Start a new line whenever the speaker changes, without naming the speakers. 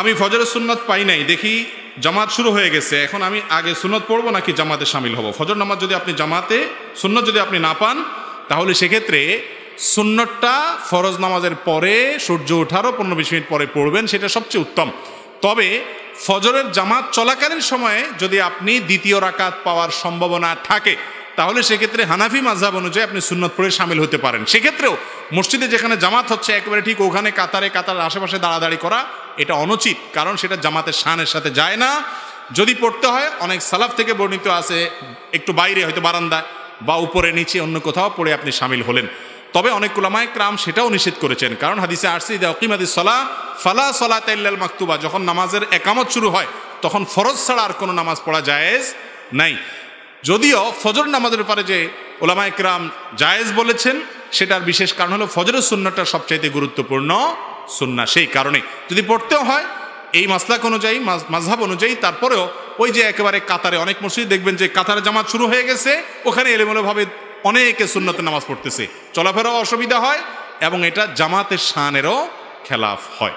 আমি ফজরের সুন্নত পাই নাই, দেখি জামাত শুরু হয়ে গেছে, এখন আমি আগে সুন্নত পড়ব নাকি জামাতে সামিল হব? ফজর নামাজ যদি আপনি জামাতে, সুন্নত যদি আপনি না পান, তাহলে সেক্ষেত্রে সুন্নতটা ফরজ নামাজের পরে, সূর্য ওঠারও পনেরো বিশ মিনিট পরে পড়বেন, সেটা সবচেয়ে উত্তম। তবে ফজরের জামাত চলাকালীন সময়ে যদি আপনি দ্বিতীয় রাকাত পাওয়ার সম্ভাবনা থাকে তাহলে সেক্ষেত্রে হানাফি মাঝহাব অনুযায়ী আপনি সুন্নত পড়ে সামিল হতে পারেন। সেক্ষেত্রেও মসজিদে যেখানে জামাত হচ্ছে, একেবারে ঠিক ওখানে কাতারে কাতার আশেপাশে দাঁড়াদাঁড়ি করা, এটা অনুচিত, কারণ সেটা জামাতের শানের সাথে যায় না। যদি পড়তে হয়, অনেক সালাফ থেকে বর্ণিত আছে, একটু বাইরে হয়তো বারান্দায় বা উপরে নিচে অন্য কোথাও পড়ে আপনি সামিল হলেন। তবে অনেক কুলামায় ক্রাম সেটাও নিষেধ করেছেন, কারণ হাদিসে আরসি দেকিমাদি সলা ফালা সলা তাইল্লাল মাকতুবা। যখন নামাজের একামত শুরু হয়, তখন ফরজ ছাড়া আর কোনো নামাজ পড়া জায়েজ নাই। যদিও ফজর নামাজের ব্যাপারে যে ওলামা একরাম জায়েজ বলেছেন, সেটার বিশেষ কারণ হলো ফজরের সুন্নাটা সবচাইতে গুরুত্বপূর্ণ সুন্না সেই কারণে। যদি পড়তেও হয়, এই মাসলাক অনুযায়ী মাযহাব অনুযায়ী, তারপরেও ওই যে একেবারে কাতারে অনেক মসজিদ দেখবেন যে কাতারে জামাত শুরু হয়ে গেছে, ওখানে এলোমেলোভাবে অনেকে সুন্নতে নামাজ পড়তেছে। চলাফেরাও অসুবিধা হয় এবং এটা জামাতের শানেরও খেলাফ হয়।